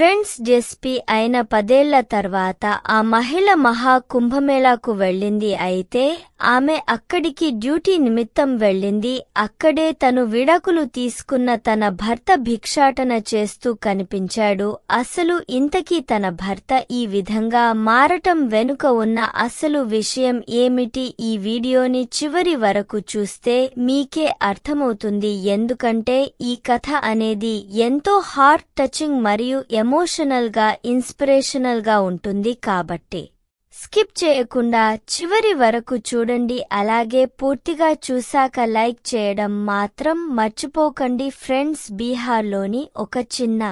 Friends జెస్పీ అయిన పదేళ్ళ తర్వాత ఆ మహిళ మహా కుంభమేళాకు వెళ్ళింది. అయితే ఆమె అక్కడికి డ్యూటీ నిమిత్తం వెళ్ళింది. అక్కడే తను విడాకులు తీసుకున్న తన భర్త భిక్షాటన చేస్తూ కనిపించాడు. అసలు ఇంతకీ తన భర్త ఈ విధంగా మారటం వెనుక ఉన్న అసలు విషయం ఏమిటి? ఈ వీడియోని చివరి వరకు చూస్తే మీకే అర్థమవుతుంది. ఎందుకంటే ఈ కథ అనేది ఎంతో హార్ట్ టచింగ్ మరియు ఎం ఎమోషనల్గా ఇన్స్పిరేషనల్గా ఉంటుంది కాబట్టి స్కిప్ చేయకుండా చివరి వరకు చూడండి అలాగే పూర్తిగా చూశాక లైక్ చేయడం మాత్రం మర్చిపోకండి ఫ్రెండ్స్ బీహార్లోని ఒక చిన్న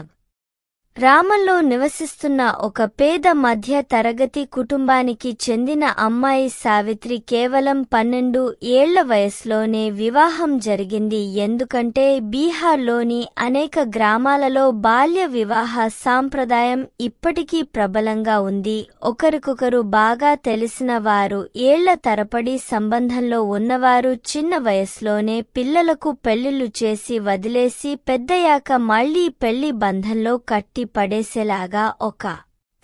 రామంలో నివసిస్తున్న ఒక పేద మధ్య తరగతి కుటుంబానికి చెందిన అమ్మాయి సావిత్రి కేవలం పన్నెండు ఏళ్ళ వయసులోనే వివాహం జరిగింది. ఎందుకంటే బీహార్లోని అనేక గ్రామాలలో బాల్య వివాహ సాంప్రదాయం ఇప్పటికీ ప్రబలంగా ఉంది. ఒకరికొకరు బాగా తెలిసిన వారు ఏళ్ళ తరపడి సంబంధంలో ఉన్నవారు చిన్న వయసులోనే పిల్లలకు పెళ్ళిళ్ళు చేసి వదిలేసి పెద్దయాక మళ్ళీ పెళ్ళి బంధంలో కట్టి పడేసేలాగా ఒక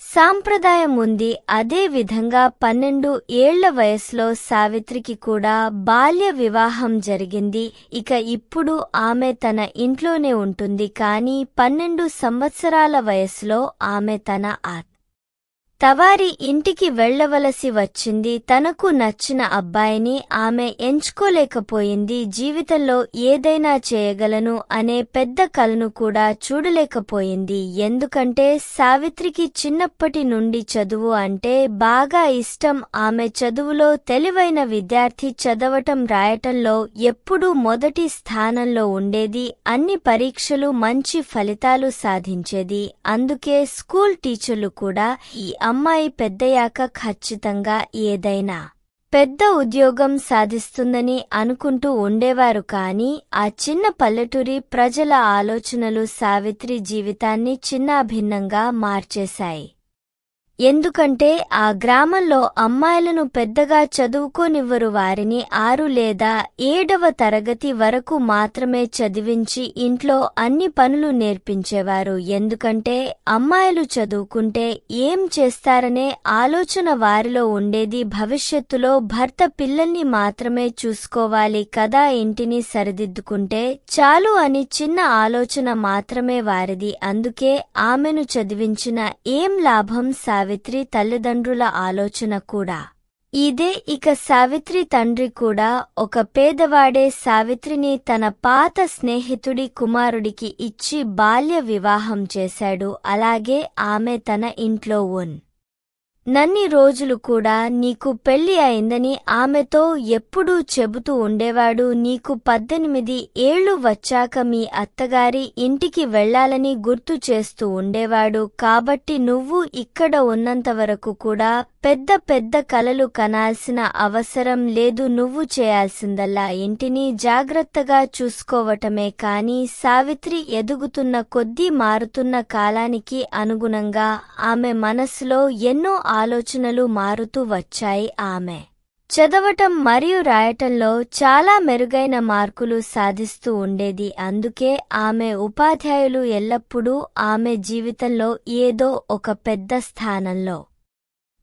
సాంప్రదాయం ఉంది అదే విధంగా పన్నెండు ఏళ్ళ వయసులో సావిత్రికి కూడా బాల్య వివాహం జరిగింది. ఇక ఇప్పుడు ఆమె తన ఇంట్లోనే ఉంటుంది. కానీ పన్నెండు సంవత్సరాల వయసులో ఆమె తన ఆత్మ తవారి ఇంటికి వెళ్ళవలసి వచ్చింది. తనకు నచ్చిన అబ్బాయిని ఆమె ఎంచుకోలేకపోయింది. జీవితంలో ఏదైనా చేయగలను అనే పెద్ద కలను కూడా చూడలేకపోయింది. ఎందుకంటే సావిత్రికి చిన్నప్పటి నుండి చదువు అంటే బాగా ఇష్టం. ఆమె చదువులో తెలివైన విద్యార్థి చదవటం రాయటంలో ఎప్పుడూ మొదటి స్థానంలో ఉండేది. అన్ని పరీక్షలు మంచి ఫలితాలు సాధించేది. అందుకే స్కూల్ టీచర్లు కూడా ఈ అమ్మాయి పెద్దయాక ఖచ్చితంగా ఏదైనా పెద్ద ఉద్యోగం సాధిస్తుందని అనుకుంటూ ఉండేవారు కాని ఆ చిన్న పల్లెటూరి ప్రజల ఆలోచనలు సావిత్రి జీవితాన్ని చిన్నాభిన్నంగా మార్చేశాయి. ఎందుకంటే ఆ గ్రామంలో అమ్మాయిలను పెద్దగా చదువుకోనివ్వరు వారిని ఆరు లేదా ఏడవ తరగతి వరకు మాత్రమే చదివించి ఇంట్లో అన్ని పనులు నేర్పించేవారు. ఎందుకంటే అమ్మాయిలు చదువుకుంటే ఏం చేస్తారనే ఆలోచన వారిలో ఉండేది. భవిష్యత్తులో భర్త పిల్లల్ని మాత్రమే చూసుకోవాలి కదా ఇంటిని సరిదిద్దుకుంటే చాలు అని చిన్న ఆలోచన మాత్రమే వారిది. అందుకే ఆమెను చదివించిన ఏం లాభం సావిత్రి తల్లిదండ్రుల ఆలోచన కూడా. ఇదే ఇక సావిత్రి తండ్రి కూడా ఒక పేదవాడే సావిత్రిని తన పాత స్నేహితుడి కుమారుడికి ఇచ్చి బాల్య వివాహం చేశాడు. అలాగే ఆమె తన ఇంట్లో ఉన్ నన్ని రోజులు కూడా నీకు పెళ్ళి అయిందని ఆమెతో ఎప్పుడూ చెబుతూ ఉండేవాడు. నీకు పద్దెనిమిది ఏళ్ళు వచ్చాక మీ అత్తగారి ఇంటికి వెళ్ళాలని గుర్తు చేస్తూ ఉండేవాడు. కాబట్టి నువ్వు ఇక్కడ ఉన్నంతవరకు కూడా పెద్ద పెద్ద కలలు కనాల్సిన అవసరం లేదు నువ్వు చేయాల్సిందల్లా. ఇంటిని జాగ్రత్తగా చూసుకోవటమే కాని సావిత్రి ఎదుగుతున్న కొద్దీ మారుతున్న కాలానికి అనుగుణంగా ఆమె మనసులో ఎన్నో ఆలోచనలు మారుతూ వచ్చాయి ఆమె. చదవటం మరియు రాయటంలో చాలా మెరుగైన మార్కులు సాధిస్తూ ఉండేది. అందుకే ఆమె ఉపాధ్యాయులు ఎల్లప్పుడూ ఆమె జీవితంలో ఏదో ఒక పెద్ద స్థానంలో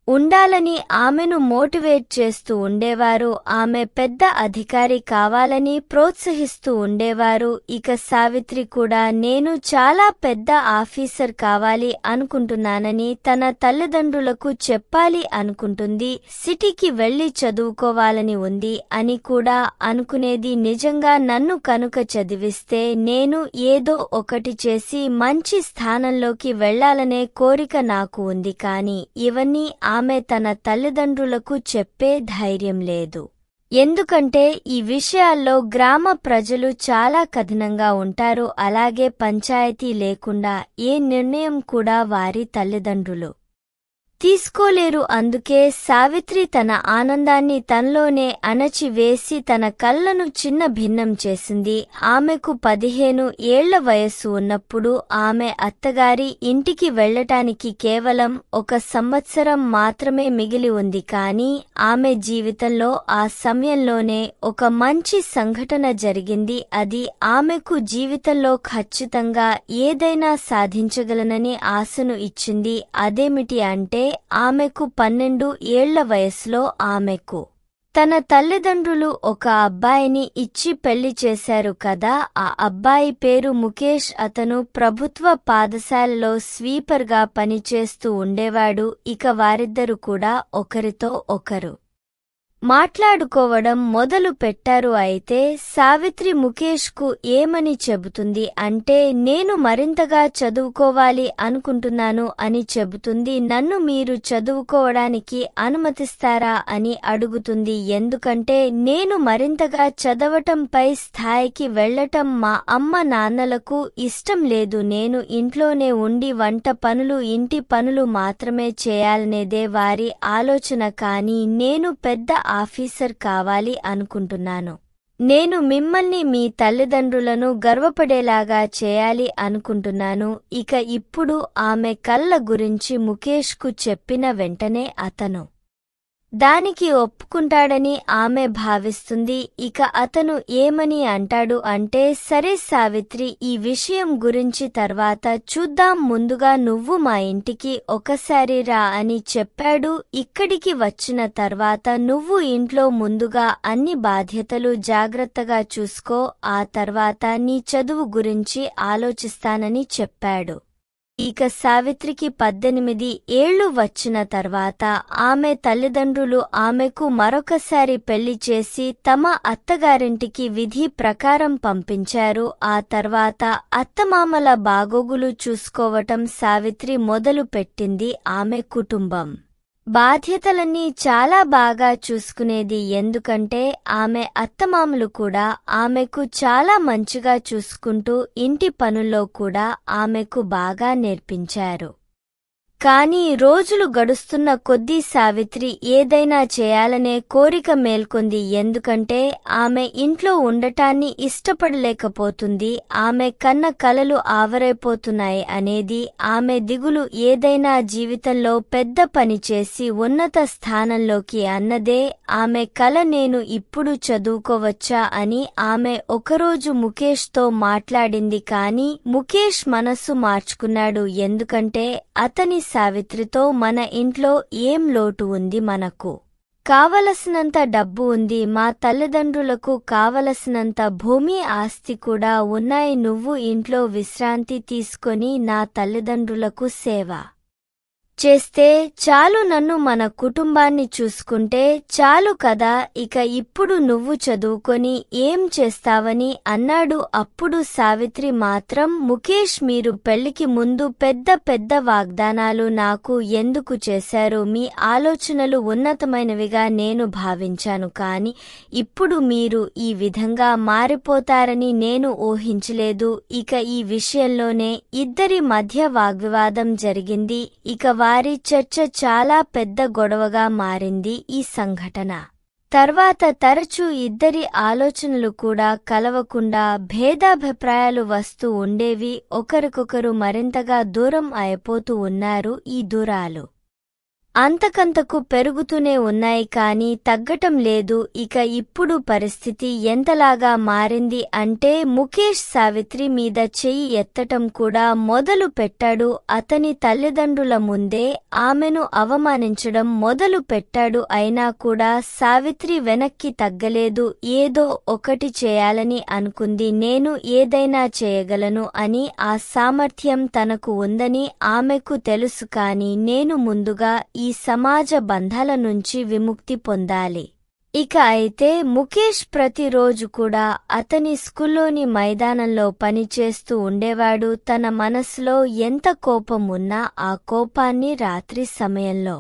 ఉండాలని ఆమెను మోటివేట్ చేస్తూ ఉండేవారు. ఆమె పెద్ద అధికారి కావాలని ప్రోత్సహిస్తూ ఉండేవారు. ఇక సావిత్రి కూడా నేను చాలా పెద్ద ఆఫీసర్ కావాలి అనుకుంటున్నానని తన తల్లిదండ్రులకు చెప్పాలి అనుకుంటుంది. సిటీకి వెళ్ళి చదువుకోవాలని ఉంది అని కూడా అనుకునేది నిజంగా నన్ను కనుక చదివిస్తే నేను ఏదో ఒకటి చేసి మంచి స్థానంలోకి వెళ్ళాలనే కోరిక నాకు ఉంది. కాని ఇవన్నీ ఆమె తన తల్లిదండ్రులకు చెప్పే ధైర్యం లేదు. ఎందుకంటే ఈ విషయాల్లో గ్రామ ప్రజలు చాలా కఠినంగా ఉంటారు అలాగే పంచాయతీ లేకుండా ఏ నిర్ణయం కూడా వారి తల్లిదండ్రులు తీసుకోలేరు. అందుకే సావిత్రి తన ఆనందాన్ని తనలోనే అణచివేసి తన కళ్ళను చిన్న భిన్నం చేసింది. ఆమెకు పదిహేను ఏళ్ళ వయస్సు ఉన్నప్పుడు ఆమె అత్తగారి ఇంటికి వెళ్ళటానికి కేవలం ఒక సంవత్సరం మాత్రమే మిగిలి ఉంది. కాని ఆమె జీవితంలో ఆ సమయంలోనే ఒక మంచి సంఘటన జరిగింది. అది ఆమెకు జీవితంలో ఖచ్చితంగా ఏదైనా సాధించగలనని ఆశను ఇచ్చింది. అదేమిటి అంటే ఆమెకు పన్నెండు ఏళ్ళ వయస్సులో ఆమెకు. తన తల్లిదండ్రులు ఒక అబ్బాయిని ఇచ్చి పెళ్ళి చేశారు కదా ఆ అబ్బాయి పేరు ముఖేష్. అతను ప్రభుత్వ పాఠశాలలో స్వీపర్గా పనిచేస్తూ ఉండేవాడు. ఇక వారిద్దరు కూడా ఒకరితో ఒకరు. మాట్లాడుకోవడం మొదలు పెట్టారు అయితే సావిత్రి ముఖేష్కు ఏమని చెబుతుంది అంటే నేను మరింతగా చదువుకోవాలి అనుకుంటున్నాను అని చెబుతుంది. నన్ను మీరు చదువుకోవడానికి అనుమతిస్తారా అని అడుగుతుంది. ఎందుకంటే నేను మరింతగా చదవటంపై స్థాయికి వెళ్ళటం మా అమ్మ నాన్నలకు ఇష్టం లేదు. నేను ఇంట్లోనే ఉండి వంట పనులు ఇంటి పనులు మాత్రమే చేయాలనేదే వారి ఆలోచన. కానీ నేను పెద్ద ఆఫీసర్ కావాలి అనుకుంటున్నాను. నేను మిమ్మల్ని మీ తల్లిదండ్రులను గర్వపడేలాగా చేయాలి అనుకుంటున్నాను. ఇక ఇప్పుడు ఆమె కళ్ళ గురించి ముఖేష్కు చెప్పిన వెంటనే అతను దానికి ఒప్పుకుంటాడని ఆమె భావిస్తుంది. ఇక అతను ఏమని అంటాడు అంటే సరే సావిత్రి ఈ విషయం గురించి తర్వాత చూద్దాం. ముందుగా నువ్వు మా ఇంటికి ఒకసారి రా అని చెప్పాడు. ఇక్కడికి వచ్చిన తర్వాత నువ్వు ఇంట్లో ముందుగా అన్ని బాధ్యతలు జాగ్రత్తగా చూసుకో. ఆ తర్వాత నీ చదువు గురించి ఆలోచిస్తానని చెప్పాడు. ఇక సావిత్రికి పద్దెనిమిది ఏళ్ళు వచ్చిన తర్వాత ఆమె తల్లిదండ్రులు ఆమెకు మరొకసారి పెళ్ళి చేసి తమ అత్తగారింటికి విధి ప్రకారం పంపించారు. ఆ తర్వాత అత్తమామల బాగోగులు చూసుకోవటం సావిత్రి మొదలు పెట్టింది ఆమె కుటుంబం. బాధ్యతలన్నీ చాలా బాగా చూసుకునేది ఎందుకంటే ఆమె అత్తమామలు కూడా ఆమెకు చాలా మంచిగా చూసుకుంటూ ఇంటి పనుల్లో కూడా ఆమెకు బాగా నేర్పించారు. కానీ రోజులు గడుస్తున్న కొద్దీ సావిత్రి ఏదైనా చేయాలనే కోరిక మేల్కొంది. ఎందుకంటే ఆమె ఇంట్లో ఉండటాన్ని ఇష్టపడలేకపోతుంది. ఆమె కన్న కలలు ఆవరైపోతున్నాయి అనేది ఆమె దిగులు ఏదైనా జీవితంలో పెద్ద పని చేసి ఉన్నత స్థానంలోకి అన్నదే ఆమె కల నేను ఇప్పుడు చదువుకోవచ్చా అని ఆమె ఒకరోజు ముఖేష్తో మాట్లాడింది. కానీ ముఖేష్ మనస్సు మార్చుకున్నాడు. ఎందుకంటే అతని సావిత్రితో మన ఇంట్లో ఏం లోటు ఉంది మనకు? కావలసినంత డబ్బు ఉంది మా తల్లిదండ్రులకు కావలసినంత భూమి ఆస్తి కూడా ఉన్నాయి నువ్వు ఇంట్లో విశ్రాంతి తీసుకొని నా తల్లిదండ్రులకు సేవ. చేస్తే చాలు నన్ను మన కుటుంబాన్ని చూసుకుంటే చాలు కదా ఇక ఇప్పుడు నువ్వు చదువుకొని ఏం చేస్తావని అన్నాడు. అప్పుడు సావిత్రి మాత్రం ముఖేష్ మీరు పెళ్ళికి ముందు పెద్ద పెద్ద వాగ్దానాలు నాకు ఎందుకు చేశారు? మీ ఆలోచనలు ఉన్నతమైనవిగా నేను భావించాను కాని ఇప్పుడు మీరు ఈ విధంగా మారిపోతారని నేను ఊహించలేదు. ఇక ఈ విషయంలోనే ఇద్దరి మధ్య వాగ్వివాదం జరిగింది. ఇక వారి చర్చ చాలా పెద్ద గొడవగా మారింది ఈ సంఘటన. తర్వాత తరచూ ఇద్దరి ఆలోచనలు కూడా కలవకుండా భేదాభిప్రాయాలు వస్తూ ఉండేవి. ఒకరికొకరు మరింతగా దూరం అయిపోతూ ఉన్నారు ఈ దూరాలు. అంతకంతకు పెరుగుతూనే ఉన్నాయి కాని తగ్గటం లేదు. ఇక ఇప్పుడు పరిస్థితి ఎంతలాగా మారింది అంటే ముఖేష్ సావిత్రి మీద చెయ్యి ఎత్తటం కూడా మొదలు పెట్టాడు. అతని తల్లిదండ్రుల ముందే ఆమెను అవమానించడం మొదలు పెట్టాడు. అయినా కూడా సావిత్రి వెనక్కి తగ్గలేదు. ఏదో ఒకటి చేయాలని అనుకుంది. నేను ఏదైనా చేయగలను అని ఆ సామర్థ్యం తనకు ఉందని ఆమెకు తెలుసు కాని నేను ముందుగా ఈ సమాజ బంధాల నుంచి విముక్తి పొందాలి. ఇక అయితే ముఖేష్ ప్రతిరోజు కూడా అతని స్కూల్లోని మైదానంలో పనిచేస్తూ ఉండేవాడు. తన మనసులో ఎంత కోపం ఉన్నా ఆ కోపాన్ని రాత్రి సమయంలో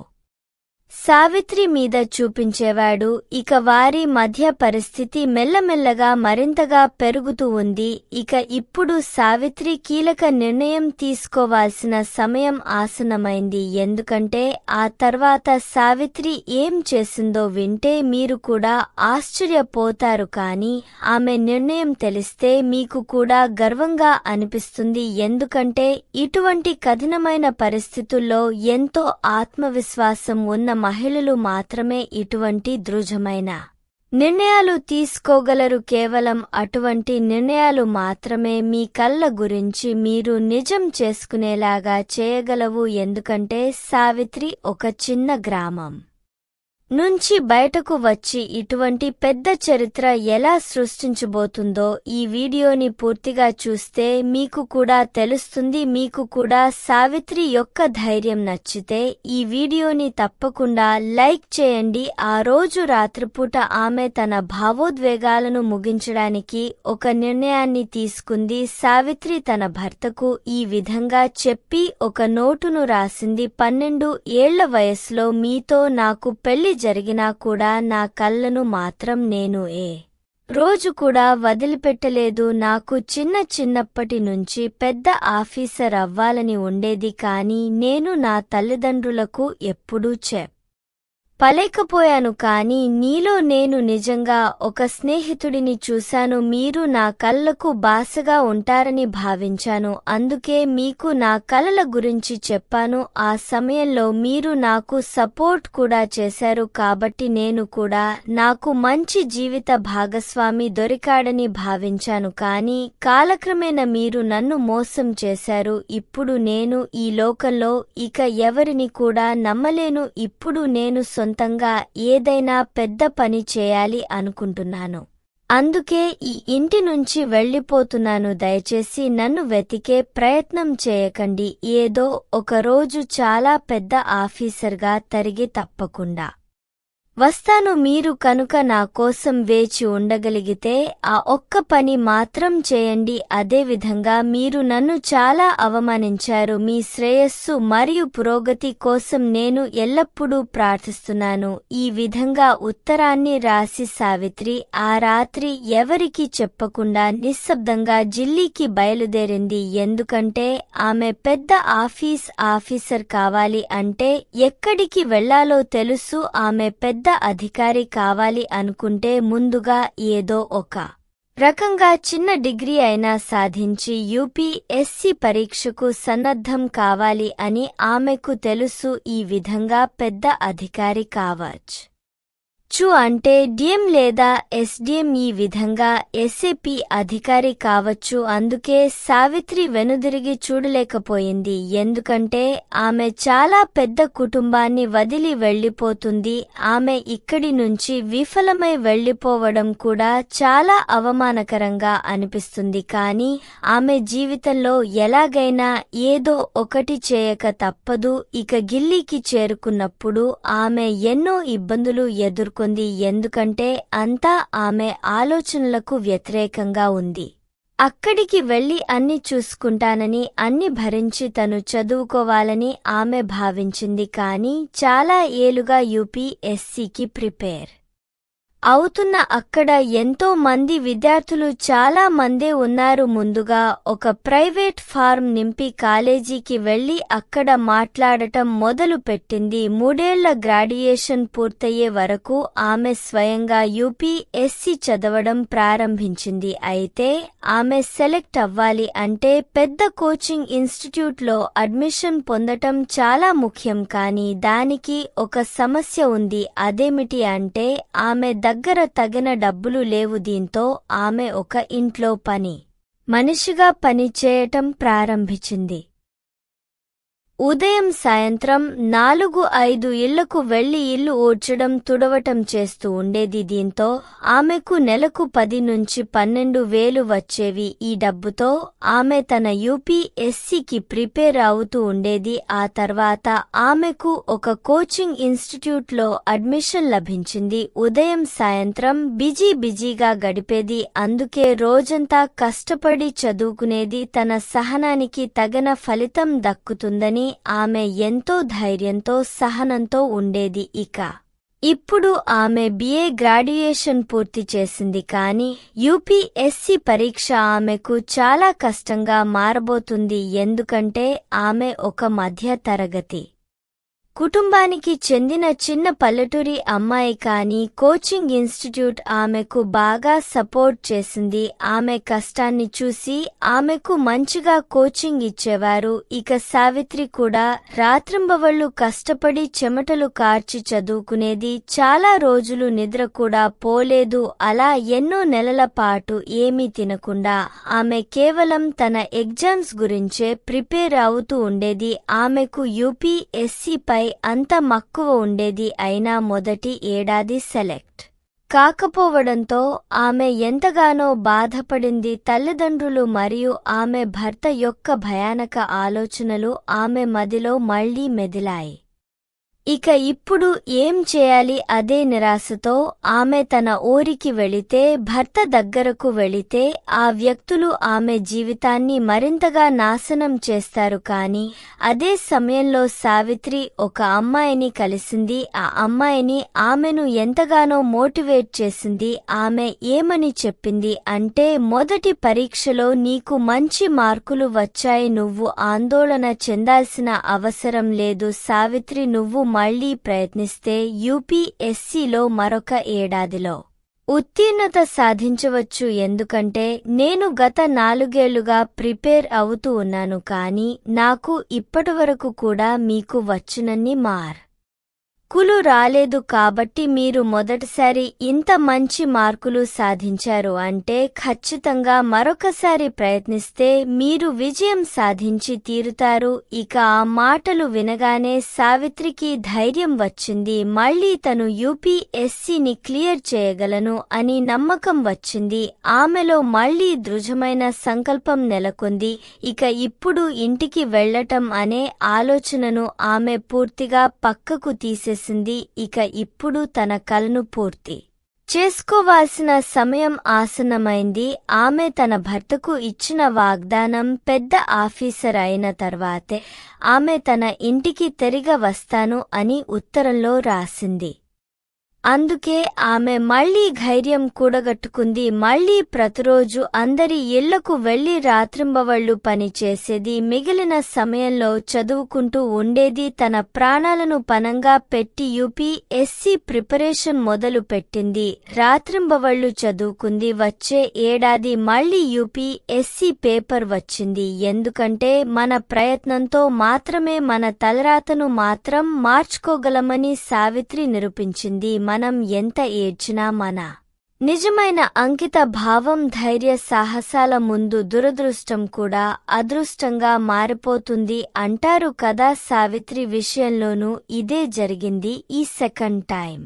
సావిత్రి మీద చూపించేవాడు ఇక వారి మధ్య పరిస్థితి మెల్లమెల్లగా మరింతగా పెరుగుతూ ఉంది. ఇక ఇప్పుడు సావిత్రి కీలక నిర్ణయం తీసుకోవాల్సిన సమయం ఆసనమైంది ఎందుకంటే ఆ తర్వాత సావిత్రి ఏం చేసిందో వింటే మీరు కూడా ఆశ్చర్యపోతారు. కానీ ఆమె నిర్ణయం తెలిస్తే మీకు కూడా గర్వంగా అనిపిస్తుంది. ఎందుకంటే ఇటువంటి కఠినమైన పరిస్థితుల్లో ఎంతో ఆత్మవిశ్వాసం ఉన్న మహిళలు మాత్రమే ఇటువంటి దృఢమైన నిర్ణయాలు తీసుకోగలరు. కేవలం అటువంటి నిర్ణయాలు మాత్రమే మీ కళ్ళ గురించి మీరు నిజం చేసుకునేలాగా చేయగలవు. ఎందుకంటే సావిత్రి ఒక చిన్న గ్రామం. నుంచి బయటకు వచ్చి ఇటువంటి పెద్ద చరిత్ర ఎలా సృష్టించబోతుందో ఈ వీడియోని పూర్తిగా చూస్తే మీకు కూడా తెలుస్తుంది మీకు కూడా సావిత్రి యొక్క ధైర్యం నచ్చితే ఈ వీడియోని తప్పకుండా లైక్ చేయండి. ఆ రోజు రాత్రిపూట ఆమె తన భావోద్వేగాలను ముగించడానికి ఒక నిర్ణయాన్ని తీసుకుంది. సావిత్రి తన భర్తకు ఈ విధంగా చెప్పి ఒక నోటును రాసింది. పన్నెండు ఏళ్ళ వయసులో మీతో నాకు పెళ్ళి జరిగినా కూడా నా కళ్ళను మాత్రం నేను ఏ రోజు కూడా వదిలిపెట్టలేదు. నాకు చిన్న చిన్నప్పటి నుంచి పెద్ద ఆఫీసర్ అవ్వాలని ఉండేది కానీ నేను నా తల్లిదండ్రులకు ఎప్పుడూ చెప్ పలేకపోయాను కాని నీలో నేను నిజంగా ఒక స్నేహితుడిని చూశాను. మీరు నా కళ్ళకు బాసగా ఉంటారని భావించాను. అందుకే మీకు నా కలల గురించి చెప్పాను. ఆ సమయంలో మీరు నాకు సపోర్ట్ కూడా చేశారు కాబట్టి నేను కూడా నాకు మంచి జీవిత భాగస్వామి దొరికాడని భావించాను. కానీ కాలక్రమేణా మీరు నన్ను మోసం చేశారు. ఇప్పుడు నేను ఈ లోకంలో ఇక ఎవరిని కూడా నమ్మలేను. ఇప్పుడు నేను సొంతంగా ఏదైనా పెద్ద పని చేయాలి అనుకుంటున్నాను. అందుకే ఈ ఇంటి నుంచి వెళ్ళిపోతున్నాను. దయచేసి నన్ను వెతికే ప్రయత్నం చేయకండి. ఏదో ఒక రోజు చాలా పెద్ద ఆఫీసర్గా తరిగి తప్పకుండా. వస్తాను మీరు కనుక నా కోసం వేచి ఉండగలిగితే ఆ ఒక్క పని మాత్రం చేయండి. అదేవిధంగా మీరు నన్ను చాలా అవమానించారు. మీ శ్రేయస్సు మరియు పురోగతి కోసం నేను ఎల్లప్పుడూ ప్రార్థిస్తున్నాను. ఈ విధంగా ఉత్తరాన్ని రాసి సావిత్రి ఆ రాత్రి ఎవరికీ చెప్పకుండా నిశ్శబ్దంగా జిల్లీకి బయలుదేరింది. ఎందుకంటే ఆమె పెద్ద ఆఫీస్ ఆఫీసర్ కావాలి అంటే ఎక్కడికి వెళ్ళాలో తెలుసు. ఆమె పెద్ద అధికారి కావాలి అనుకుంటే ముందుగా ఏదో ఒక రకంగా చిన్న డిగ్రీ అయినా సాధించి యూపీఎస్సీ పరీక్షకు సన్నద్ధం కావాలి అని ఆమెకు తెలుసు ఈ విధంగా పెద్ద అధికారి కావచ్చు. చు అంటే డిఎం లేదా ఎస్డిఎం ఈ విధంగా ఎస్ఏపి అధికారి కావచ్చు. అందుకే సావిత్రి వెనుదిరిగి చూడలేకపోయింది. ఎందుకంటే ఆమె చాలా పెద్ద కుటుంబాన్ని వదిలి వెళ్ళిపోతుంది ఆమె ఇక్కడి నుంచి విఫలమై వెళ్ళిపోవడం కూడా చాలా అవమానకరంగా అనిపిస్తుంది. కాని ఆమె జీవితంలో ఎలాగైనా ఏదో ఒకటి చేయక తప్పదు. ఇక గిల్లీకి చేరుకున్నప్పుడు ఆమె ఎన్నో ఇబ్బందులు ఎదుర్కొ తీసుకుంది ఎందుకంటే అంతా ఆమె ఆలోచనలకు వ్యతిరేకంగా ఉంది. అక్కడికి వెళ్ళి అన్ని చూసుకుంటానని అన్ని భరించి తను చదువుకోవాలని ఆమె భావించింది. కాని చాలా ఏలుగా యూపీఎస్సీకి ప్రిపేర్. అవుతున్న అక్కడ ఎంతో మంది విద్యార్థులు చాలా మందే ఉన్నారు. ముందుగా ఒక ప్రైవేట్ ఫార్మ్ నింపి కాలేజీకి వెళ్ళి అక్కడ మాట్లాడటం మొదలు పెట్టింది. మూడేళ్ళ గ్రాడ్యుయేషన్ పూర్తయ్యే వరకు ఆమె స్వయంగా యూపీఎస్సీ చదవడం ప్రారంభించింది. అయితే ఆమె సెలెక్ట్ అవ్వాలి అంటే పెద్ద కోచింగ్ ఇన్స్టిట్యూట్లో అడ్మిషన్ పొందటం చాలా ముఖ్యం. కానీ దానికి ఒక సమస్య ఉంది. అదేమిటి అంటే ఆమె దగ్గర తగిన డబ్బులు లేవు దీంతో ఆమె ఒక ఇంట్లో పని మనిషిగా పనిచేయటం ప్రారంభించింది. ఉదయం సాయంత్రం నాలుగు ఐదు ఇళ్ళకు వెళ్ళి ఇల్లు ఊడ్చడం తుడవటం చేస్తూ ఉండేది దీంతో ఆమెకు నెలకు పది నుంచి పన్నెండు వేలు వచ్చేవి. ఈ డబ్బుతో ఆమె తన యూపీఎస్సీకి ప్రిపేర్ అవుతూ ఉండేది. ఆ తర్వాత ఆమెకు ఒక కోచింగ్ ఇన్స్టిట్యూట్లో అడ్మిషన్ లభించింది. ఉదయం సాయంత్రం బిజీ బిజీగా గడిపేది. అందుకే రోజంతా కష్టపడి చదువుకునేది. తన సహనానికి తగిన ఫలితం దక్కుతుందని ఆమె ఎంతో ధైర్యంతో సహనంతో ఉండేది ఇక. ఇప్పుడు ఆమె బిఏ గ్రాడ్యుయేషన్ పూర్తి చేసింది కానీ యూపీఎస్సీ పరీక్ష ఆమెకు చాలా కష్టంగా మారబోతుంది ఎందుకంటే ఆమె ఒక మధ్య తరగతి కుటుంబానికి చెందిన చిన్న పల్లెటూరి అమ్మాయి కానీ కోచింగ్ ఇన్స్టిట్యూట్ ఆమెకు బాగా సపోర్ట్ చేసింది. ఆమె కష్టాన్ని చూసి ఆమెకు మంచిగా కోచింగ్ ఇచ్చేవారు. ఇక సావిత్రి కూడా రాత్రింబవళ్ళు కష్టపడి చెమటలు కార్చి చదువుకునేది. చాలా రోజులు నిద్ర కూడా పోలేదు. అలా ఎన్నో నెలల పాటు ఏమీ తినకుండా ఆమె కేవలం తన ఎగ్జామ్స్ గురించే ప్రిపేర్ అవుతూ ఉండేది. ఆమెకు యూపీఎస్సీ పై అంత మక్కువ ఉండేది అయినా మొదటి ఏడాది సెలెక్ట్. కాకపోవడంతో ఆమె ఎంతగానో బాధపడింది తల్లిదండ్రులు మరియు ఆమె భర్త యొక్క భయానక ఆలోచనలు ఆమె మదిలో మళ్ళీ మెదిలాయి. ఇక ఇప్పుడు ఏం చేయాలి అదే నిరాశతో ఆమె తన ఊరికి వెళితే భర్త దగ్గరకు వెళితే ఆ వ్యక్తులు ఆమె జీవితాన్ని మరింతగా నాశనం చేస్తారు కాని అదే సమయంలో సావిత్రి ఒక అమ్మాయిని కలిసింది. ఆ అమ్మాయిని ఆమెను ఎంతగానో మోటివేట్ చేసింది. ఆమె ఏమని చెప్పింది అంటే మొదటి పరీక్షలో నీకు మంచి మార్కులు వచ్చాయి నువ్వు ఆందోళన చెందాల్సిన అవసరం లేదు సావిత్రి నువ్వు మళ్ళీ ప్రయత్నిస్తే యూపీఎస్సీలో మరొక ఏడాదిలో. ఉత్తీర్ణత సాధించవచ్చు ఎందుకంటే నేను గత నాలుగేళ్ళుగా ప్రిపేర్ అవుతూ ఉన్నాను కానీ నాకు ఇప్పటివరకు కూడా మీకు వచ్చునన్ని మార్. హక్కులు రాలేదు కాబట్టి మీరు మొదటిసారి ఇంత మంచి మార్కులు సాధించారు అంటే ఖచ్చితంగా మరొకసారి ప్రయత్నిస్తే మీరు విజయం సాధించి తీరుతారు. ఇక ఆ మాటలు వినగానే సావిత్రికి ధైర్యం వచ్చింది. మళ్ళీ తను యూపీఎస్సీని క్లియర్ చేయగలను అని నమ్మకం వచ్చింది. ఆమెలో మళ్ళీ దృఢమైన సంకల్పం నెలకొంది. ఇక ఇప్పుడు ఇంటికి వెళ్ళటం అనే ఆలోచనను ఆమె పూర్తిగా పక్కకు చేసింది ఇక ఇప్పుడు తన కలను పూర్తి. చేసుకోవాల్సిన సమయం ఆసనమైంది ఆమె తన భర్తకు ఇచ్చిన వాగ్దానం పెద్ద ఆఫీసర్ అయిన తర్వాతే ఆమె తన ఇంటికి తిరిగి వస్తాను అని ఉత్తరంలో రాసింది. అందుకే ఆమె మళ్ళీ ధైర్యం కూడగట్టుకుంది. మళ్ళీ ప్రతిరోజు అందరి ఇళ్ళకు వెళ్ళి రాత్రింబవళ్ళు పనిచేసేది మిగిలిన సమయంలో చదువుకుంటూ ఉండేది తన ప్రాణాలను పనంగా పెట్టి యూపీఎస్సీ ప్రిపరేషన్ మొదలు పెట్టింది. రాత్రింబవళ్ళు చదువుకుంది. వచ్చే ఏడాది మళ్ళీ యూపీఎస్సీ పేపర్ వచ్చింది. ఎందుకంటే మన ప్రయత్నంతో మాత్రమే మన తలరాతను మాత్రం మార్చుకోగలమని సావిత్రి నిరూపించింది. మనం ఎంత ఏడ్చినా మన నిజమైన అంకిత భావం ధైర్య సాహసాల ముందు దురదృష్టం కూడా అదృష్టంగా మారిపోతుంది అంటారు కదా సావిత్రి విషయంలోనూ ఇదే జరిగింది ఈ సెకండ్ టైం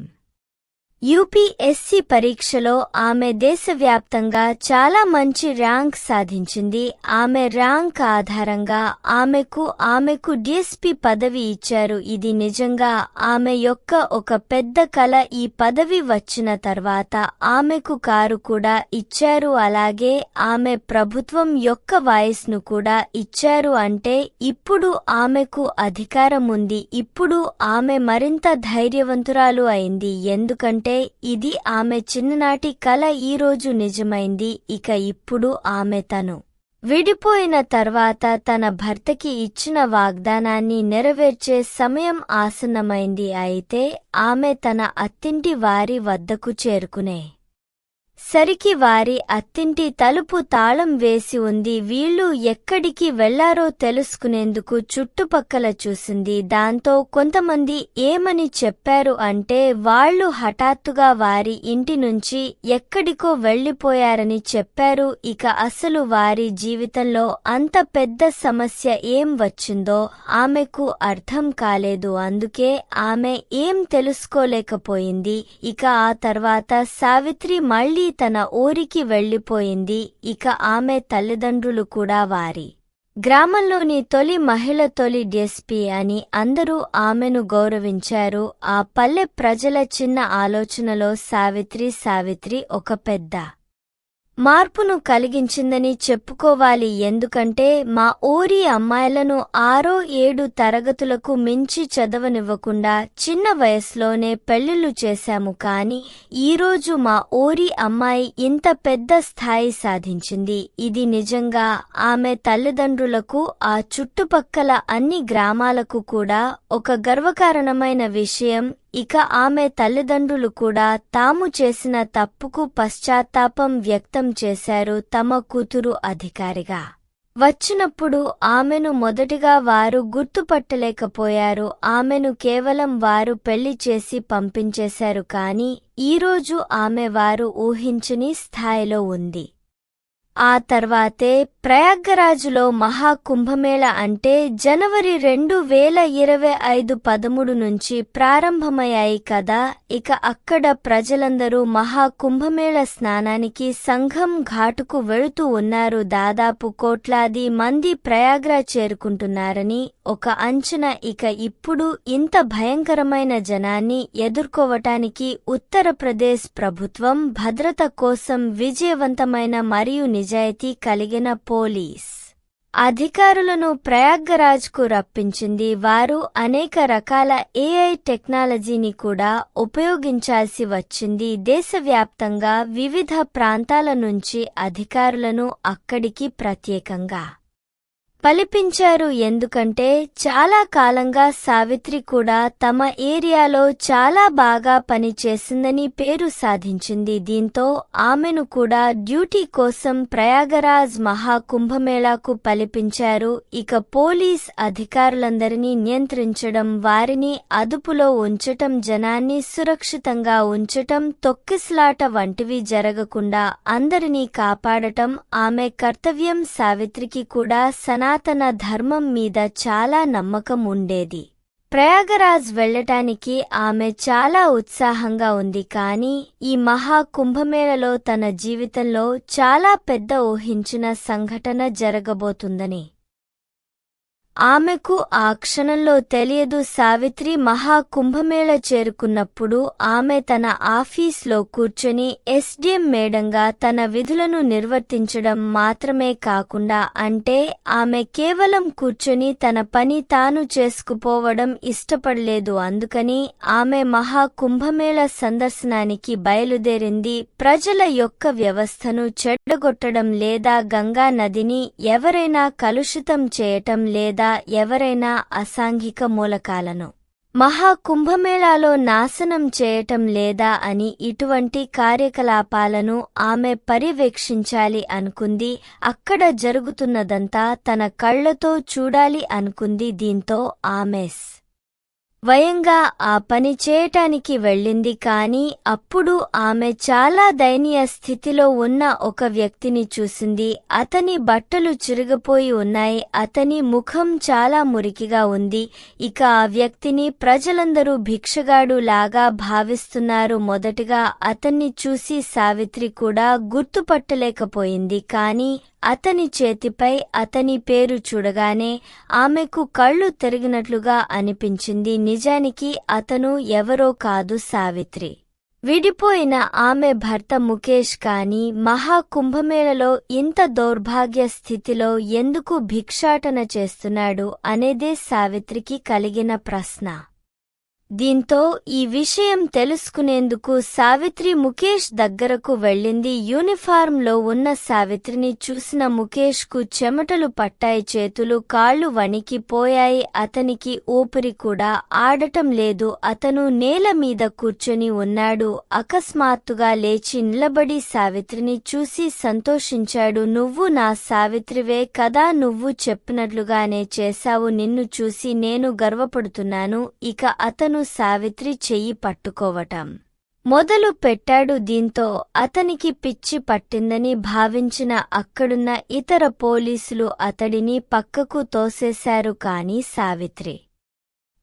యూపీఎస్సీ పరీక్షలో ఆమె దేశవ్యాప్తంగా చాలా మంచి ర్యాంక్ సాధించింది. ఆమె ర్యాంక్ ఆధారంగా ఆమెకు ఆమెకు డిఎస్పీ పదవి ఇచ్చారు. ఇది నిజంగా ఆమె యొక్క ఒక పెద్ద కల ఈ పదవి వచ్చిన తర్వాత ఆమెకు కారు కూడా ఇచ్చారు. అలాగే ఆమె ప్రభుత్వం యొక్క వాయిస్ను కూడా ఇచ్చారు. అంటే ఇప్పుడు ఆమెకు అధికారం ఉంది. ఇప్పుడు ఆమె మరింత ధైర్యవంతురాలు అయింది. ఎందుకంటే ఇది ఆమె చిన్ననాటి కల ఈరోజు నిజమైంది ఇక ఇప్పుడు ఆమె తను. విడిపోయిన తర్వాత తన భర్తకి ఇచ్చిన వాగ్దానాన్ని నెరవేర్చే సమయం ఆసన్నమైంది అయితే ఆమె తన అత్తింటి వారి వద్దకు చేరుకునే సరికి వారి అత్తింటి తలుపు తాళం వేసి ఉంది. వీళ్ళు ఎక్కడికి వెళ్ళారో తెలుసుకునేందుకు చుట్టుపక్కల చూసింది. దాంతో కొంతమంది ఏమని చెప్పారు అంటే వాళ్ళు హఠాత్తుగా వారి ఇంటి నుంచి ఎక్కడికో వెళ్ళిపోయారని చెప్పారు. ఇక అసలు వారి జీవితంలో అంత పెద్ద సమస్య ఏం వచ్చిందో ఆమెకు అర్థం కాలేదు. అందుకే ఆమె ఏం తెలుసుకోలేకపోయింది. ఇక ఆ తర్వాత సావిత్రి మళ్ళీ తన ఊరికి వెళ్ళిపోయింది ఇక ఆమె తల్లిదండ్రులు కూడా వారి గ్రామంలోని తొలి మహిళ తొలి డిఎస్పీ అని అందరూ ఆమెను గౌరవించారు. ఆ పల్లె ప్రజల చిన్న ఆలోచనలో సావిత్రి సావిత్రి ఒక పెద్ద మార్పును కలిగించిందని చెప్పుకోవాలి ఎందుకంటే మా ఊరి అమ్మాయిలను ఆరో ఏడు తరగతులకు మించి చదవనివ్వకుండా చిన్న వయసులోనే పెళ్ళిళ్ళు చేశాము కాని ఈరోజు మా ఊరి అమ్మాయి ఇంత పెద్ద స్థాయి సాధించింది. ఇది నిజంగా ఆమె తల్లిదండ్రులకు ఆ చుట్టుపక్కల అన్ని గ్రామాలకు కూడా ఒక గర్వకారణమైన విషయం ఇక ఆమె తల్లిదండ్రులు కూడా తాము చేసిన తప్పుకు పశ్చాత్తాపం వ్యక్తం చేశారు తమ కూతురు అధికారిగా. వచ్చినప్పుడు ఆమెను మొదటిగా వారు గుర్తుపట్టలేకపోయారు. ఆమెను కేవలం వారు పెళ్ళి చేసి పంపించేశారు కాని ఈరోజు ఆమె వారు ఊహించని స్థాయిలో ఉంది. ఆ తర్వాతే ప్రయాగరాజులో మహాకుంభమేళ అంటే జనవరి రెండు వేల ఇరవై ఐదు పదమూడు నుంచి ప్రారంభమయ్యాయి కదా. ఇక అక్కడ ప్రజలందరూ మహాకుంభమేళ స్నానానికి సంఘం ఘాటుకు వెళుతూ ఉన్నారు. దాదాపు కోట్లాది మంది ప్రయాగ్రాజ్ చేరుకుంటున్నారని ఒక అంచనా. ఇక ఇప్పుడు ఇంత భయంకరమైన జనాన్ని ఎదుర్కోవటానికి ఉత్తరప్రదేశ్ ప్రభుత్వం భద్రత కోసం విజయవంతమైన మరియు నిజాయితీ కలిగిన పోలీస్. అధికారులను ప్రయాగ్రాజ్కు రప్పించింది వారు అనేక రకాల ఏఐ టెక్నాలజీని కూడా ఉపయోగించాల్సి వచ్చింది. దేశవ్యాప్తంగా వివిధ ప్రాంతాల నుంచి అధికారులను అక్కడికి ప్రత్యేకంగా పలిపించారు. ఎందుకంటే చాలా కాలంగా సావిత్రి కూడా తమ ఏరియాలో చాలా బాగా పనిచేసిందని పేరు సాధించింది. దీంతో ఆమెను కూడా డ్యూటీ కోసం ప్రయాగరాజ్ మహాకుంభమేళాకు పలిపించారు. ఇక పోలీస్ అధికారులందరినీ నియంత్రించడం వారిని అదుపులో ఉంచటం జనాన్ని సురక్షితంగా ఉంచటం తొక్కిస్లాట వంటివి జరగకుండా అందరినీ కాపాడటం ఆమె కర్తవ్యం. సావిత్రికి కూడా సనాతన ధర్మం మీద చాలా నమ్మకం ఉండేది. ప్రయాగరాజ్ వెళ్ళటానికి ఆమె చాలా ఉత్సాహంగా ఉంది కాని ఈ మహా కుంభమేళలో తన జీవితంలో చాలా పెద్ద ఊహించిన సంఘటన జరగబోతుందని. ఆమెకు ఆ క్షణంలో తెలియదు సావిత్రి మహా కుంభమేళ చేరుకున్నప్పుడు ఆమె తన ఆఫీస్లో కూర్చొని ఎస్డిఎం మేడంగా తన విధులను నిర్వర్తించడం మాత్రమే కాకుండా అంటే ఆమె కేవలం కూర్చొని తన పని తాను చేసుకుపోవడం ఇష్టపడలేదు అందుకని ఆమె మహా కుంభమేళ సందర్శనానికి బయలుదేరింది. ప్రజల యొక్క వ్యవస్థను చెడ్డగొట్టడం లేదా గంగా నదిని ఎవరైనా కలుషితం చేయటం లేదా ఎవరైనా అసాంఘిక మూలకాలను. మహా కుంభమేళాలో నాశనం చేయటం లేదా అని ఇటువంటి కార్యకలాపాలను ఆమె పర్యవేక్షించాలి అనుకుంది అక్కడ జరుగుతున్నదంతా తన కళ్ళతో చూడాలి అనుకుంది దీంతో ఆమెస్. స్వయంగా ఆ పని చేయటానికి వెళ్ళింది కాని అప్పుడు ఆమె చాలా దయనీయ స్థితిలో ఉన్న ఒక వ్యక్తిని చూసింది. అతని బట్టలు చిరిగిపోయి ఉన్నాయి. అతని ముఖం చాలా మురికిగా ఉంది. ఇక ఆ వ్యక్తిని ప్రజలందరూ భిక్షగాడు లాగా భావిస్తున్నారు. మొదటగా అతన్ని చూసి సావిత్రి కూడా గుర్తుపట్టలేకపోయింది కాని అతని చేతిపై అతని పేరు చూడగానే ఆమెకు కళ్ళు తిరిగినట్లుగా అనిపించింది. నిజానికి అతను ఎవరో కాదు సావిత్రి. విడిపోయిన ఆమె భర్త ముఖేష్ కాని మహాకుంభమేళలో ఇంత దౌర్భాగ్య స్థితిలో ఎందుకు భిక్షాటన చేస్తున్నాడు అనేదే సావిత్రికి కలిగిన ప్రశ్న. దీంతో ఈ విషయం తెలుసుకునేందుకు సావిత్రి ముఖేష్ దగ్గరకు వెళ్ళింది. యూనిఫారంలో ఉన్న సావిత్రిని చూసిన ముఖేష్కు చెమటలు పట్టాయి చేతులు కాళ్ళు వణికిపోయాయి అతనికి ఊపిరి కూడా ఆడటం లేదు. అతను నేల మీద కూర్చొని ఉన్నాడు. అకస్మాత్తుగా లేచి నిలబడి సావిత్రిని చూసి సంతోషించాడు. నువ్వు నా సావిత్రివే కదా నువ్వు చెప్పినట్లుగానే చేశావు. నిన్ను చూసి నేను గర్వపడుతున్నాను. ఇక అతను సావిత్రి చెయ్యి పట్టుకోవటం. మొదలు పెట్టాడు దీంతో అతనికి పిచ్చి పట్టిందని భావించిన అక్కడున్న ఇతర పోలీసులు అతడిని పక్కకు తోసేశారు కాని సావిత్రి.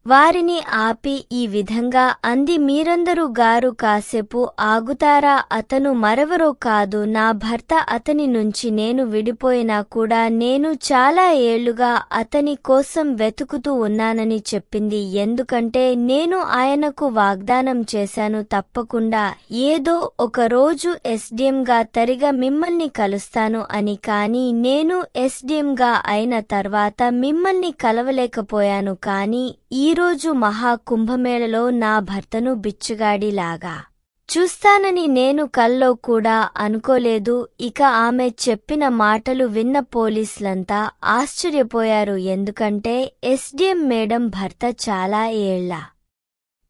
వారిని ఆపి ఈ విధంగా అంది మీరందరూ గారు కాసేపు ఆగుతారా అతను మరెవరో కాదు నా భర్త అతని నుంచి నేను విడిపోయినా కూడా నేను చాలా ఏళ్ళుగా అతని కోసం వెతుకుతూ ఉన్నానని చెప్పింది. ఎందుకంటే నేను ఆయనకు వాగ్దానం చేశాను తప్పకుండా. ఏదో ఒకరోజు ఎస్డిఎంగా తరిగా మిమ్మల్ని కలుస్తాను అని కాని నేను ఎస్డిఎంగా అయిన తర్వాత మిమ్మల్ని కలవలేకపోయాను కాని ఈరోజు మహాకుంభమేళలో నా భర్తను బిచ్చుగాడిలాగా. చూస్తానని నేను కల్లో కూడా అనుకోలేదు ఇక ఆమె చెప్పిన మాటలు విన్న పోలీసులంతా ఆశ్చర్యపోయారు ఎందుకంటే ఎస్డిఎం మేడం భర్త చాలా ఏళ్ళ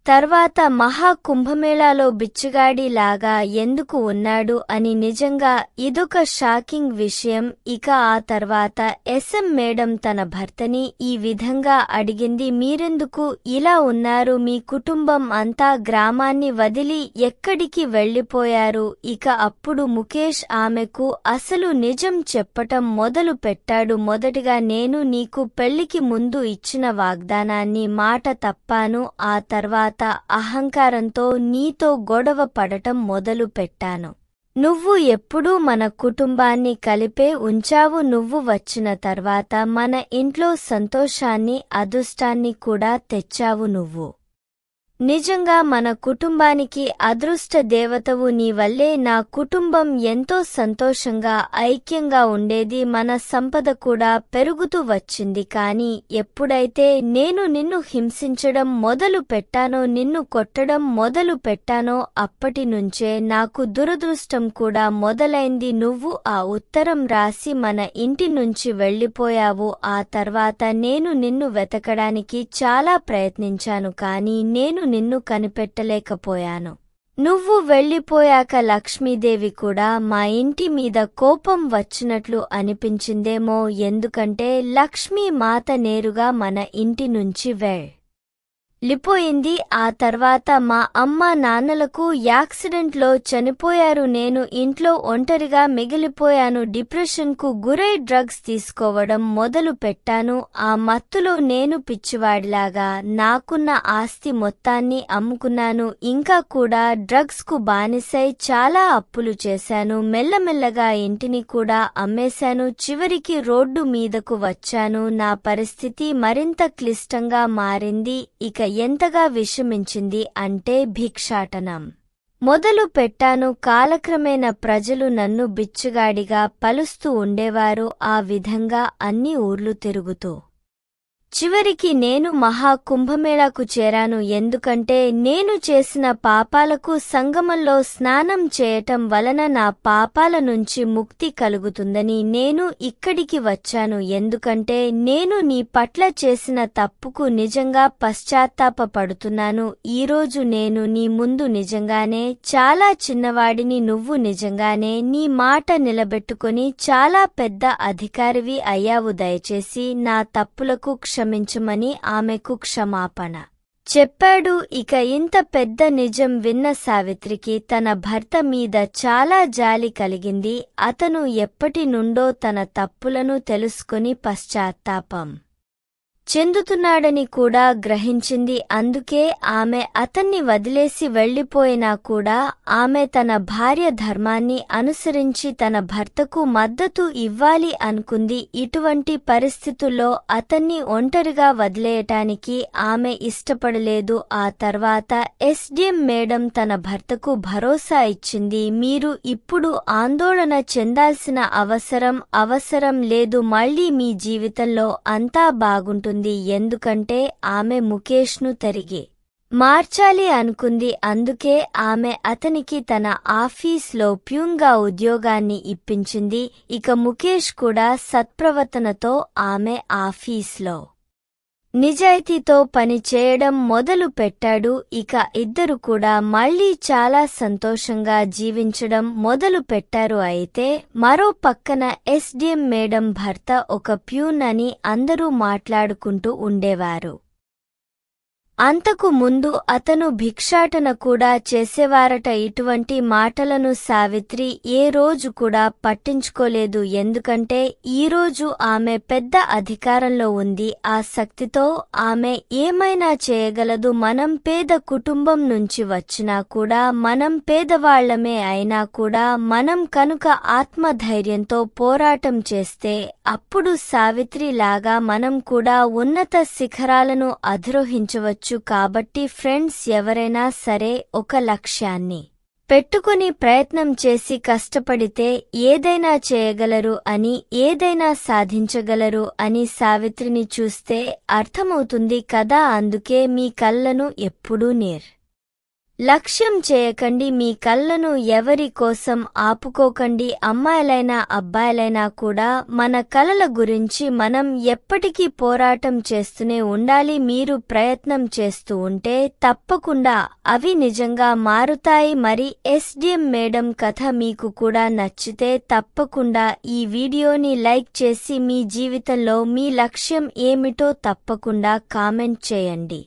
తర్వాత మహాకుంభమేళాలో బిచ్చుగాడిలాగా ఎందుకు ఉన్నాడు అని నిజంగా ఇదొక షాకింగ్ విషయం. ఇక ఆ తర్వాత ఎస్ఎం మేడం తన భర్తని ఈ విధంగా అడిగింది మీరెందుకు ఇలా ఉన్నారు? మీ కుటుంబం అంతా గ్రామాన్ని వదిలి ఎక్కడికి వెళ్ళిపోయారు ఇక అప్పుడు ముఖేష్ ఆమెకు అసలు నిజం చెప్పటం మొదలు పెట్టాడు. మొదటిగా నేను నీకు పెళ్ళికి ముందు ఇచ్చిన వాగ్దానాన్ని మాట తప్పాను. ఆ తర్వాత అహంకారంతో నీతో గొడవ పడటం మొదలు పెట్టాను. నువ్వు ఎప్పుడూ మన కుటుంబాన్ని కలిపే ఉంచావు. నువ్వు వచ్చిన తర్వాత మన ఇంట్లో సంతోషాన్ని అదృష్టాన్ని కూడా తెచ్చావు నువ్వు. నిజంగా మన కుటుంబానికి అదృష్ట దేవతవు నీ వల్లే నా కుటుంబం ఎంతో సంతోషంగా ఐక్యంగా ఉండేది మన సంపద కూడా పెరుగుతూ వచ్చింది. కాని ఎప్పుడైతే నేను నిన్ను హింసించడం మొదలు పెట్టానో నిన్ను కొట్టడం మొదలు పెట్టానో అప్పటి నుంచే నాకు దురదృష్టం కూడా మొదలైంది. నువ్వు ఆ ఉత్తరం రాసి మన ఇంటి నుంచి వెళ్ళిపోయావు ఆ తర్వాత నేను నిన్ను వెతకడానికి చాలా ప్రయత్నించాను. కాని నేను నిన్ను కనిపెట్టలేకపోయాను. నువ్వు వెళ్ళిపోయాక లక్ష్మీదేవి కూడా మా ఇంటి మీద కోపం వచ్చినట్లు అనిపించిందేమో ఎందుకంటే లక్ష్మీ మాత నేరుగా మన ఇంటి నుంచి వెళ్ లిపోయింది. ఆ తర్వాత మా అమ్మ నాన్నలకు యాక్సిడెంట్లో చనిపోయారు. నేను ఇంట్లో ఒంటరిగా మిగిలిపోయాను. డిప్రెషన్కు గురై డ్రగ్స్ తీసుకోవడం మొదలు పెట్టాను. ఆ మత్తులో నేను పిచ్చివాడిలాగా నాకున్న ఆస్తి మొత్తాన్ని అమ్ముకున్నాను. ఇంకా కూడా డ్రగ్స్కు బానిసై చాలా అప్పులు చేశాను. మెల్లమెల్లగా ఇంటిని కూడా అమ్మేశాను. చివరికి రోడ్డు మీదకు వచ్చాను. నా పరిస్థితి మరింత క్లిష్టంగా మారింది. ఇక ఎంతగా విషమించింది అంటే భిక్షాటనం. మొదలు పెట్టాను కాలక్రమేణ ప్రజలు నన్ను బిచ్చుగాడిగా పలుస్తూ ఉండేవారు ఆ విధంగా అన్ని ఊర్లు తిరుగుతూ. చివరికి నేను మహా కుంభమేళాకు చేరాను. ఎందుకంటే నేను చేసిన పాపాలకు సంగమంలో స్నానం చేయటం వలన నా పాపాల నుంచి ముక్తి కలుగుతుందని నేను ఇక్కడికి వచ్చాను. ఎందుకంటే నేను నీ పట్ల చేసిన తప్పుకు నిజంగా పశ్చాత్తాపపడుతున్నాను. ఈరోజు నేను నీ ముందు నిజంగానే చాలా చిన్నవాడిని నువ్వు నిజంగానే నీ మాట నిలబెట్టుకొని చాలా పెద్ద అధికారివి అయ్యావు. దయచేసి నా తప్పులకు క్ష క్షమించమని ఆమెకు క్షమాపణ. చెప్పాడు ఇక ఇంత పెద్ద నిజం విన్న సావిత్రికి తన భర్త మీద చాలా జాలి కలిగింది. అతను ఎప్పటి నుండో తన తప్పులను తెలుసుకుని పశ్చాత్తాపం. చెందుతున్నాడని కూడా గ్రహించింది. అందుకే ఆమె అతన్ని వదిలేసి వెళ్ళిపోయినా కూడా ఆమె తన భార్య ధర్మాన్ని అనుసరించి తన భర్తకు మద్దతు ఇవ్వాలి అనుకుంది. ఇటువంటి పరిస్థితుల్లో అతన్ని ఒంటరిగా వదిలేయటానికి ఆమె ఇష్టపడలేదు. ఆ తర్వాత ఎస్డిఎం మేడం తన భర్తకు భరోసా ఇచ్చింది. మీరు ఇప్పుడు ఆందోళన చెందాల్సిన అవసరం అవసరం లేదు. మళ్ళీ మీ జీవితంలో అంతా బాగుంటుంది. ఎందుకంటే ఆమె ముఖేష్ను తరిగి మార్చాలి అనుకుంది. అందుకే ఆమె అతనికి తన ఆఫీస్లో ప్యూన్గా ఉద్యోగాన్ని ఇప్పించింది. ఇక ముఖేష్ కూడా సత్ప్రవర్తనతో ఆమె ఆఫీస్లో నిజాయితీతో పని చేయడం మొదలు పెట్టాడు. ఇక ఇద్దరు కూడా మళ్ళీ చాలా సంతోషంగా జీవించడం మొదలు పెట్టారు. అయితే మరో పక్కన ఎస్డిఎం మేడం భర్త ఒక ప్యూన్ అని అందరూ మాట్లాడుకుంటూ ఉండేవారు. అంతకు ముందు అతను భిక్షాటన కూడా చేసేవారట. ఇటువంటి మాటలను సావిత్రి ఏ రోజు కూడా పట్టించుకోలేదు. ఎందుకంటే ఈ రోజు ఆమె పెద్ద అధికారంలో ఉంది. ఆ శక్తితో ఆమె ఏమైనా చేయగలదు. మనం పేద కుటుంబం నుంచి వచ్చినా కూడా మనం పేదవాళ్ళమే అయినా కూడా మనం కనుక ఆత్మధైర్యంతో పోరాటం చేస్తే అప్పుడు సావిత్రి లాగా మనం కూడా ఉన్నత శిఖరాలను అధిరోహించవచ్చు. కాబట్టి ఫ్రెండ్స్ ఎవరైనా సరే ఒక లక్ష్యాన్ని పెట్టుకుని ప్రయత్నం చేసి కష్టపడితే ఏదైనా చేయగలరు అని ఏదైనా సాధించగలరు అని సావిత్రిని చూస్తే అర్థమవుతుంది కదా అందుకే మీ కళ్ళను ఎప్పుడూ నేర్. లక్ష్యం చేయకండి మీ కళ్ళను ఎవరి కోసం ఆపుకోకండి అమ్మాయిలైనా అబ్బాయిలైనా కూడా మన కలల గురించి మనం ఎప్పటికీ పోరాటం చేస్తూనే ఉండాలి మీరు ప్రయత్నం చేస్తూ ఉంటే తప్పకుండా అవి నిజంగా మారుతాయి. మరి ఎస్డిఎం మేడం కథ మీకు కూడా నచ్చితే తప్పకుండా ఈ వీడియోని లైక్ చేసి మీ జీవితంలో మీ లక్ష్యం ఏమిటో తప్పకుండా కామెంట్ చేయండి.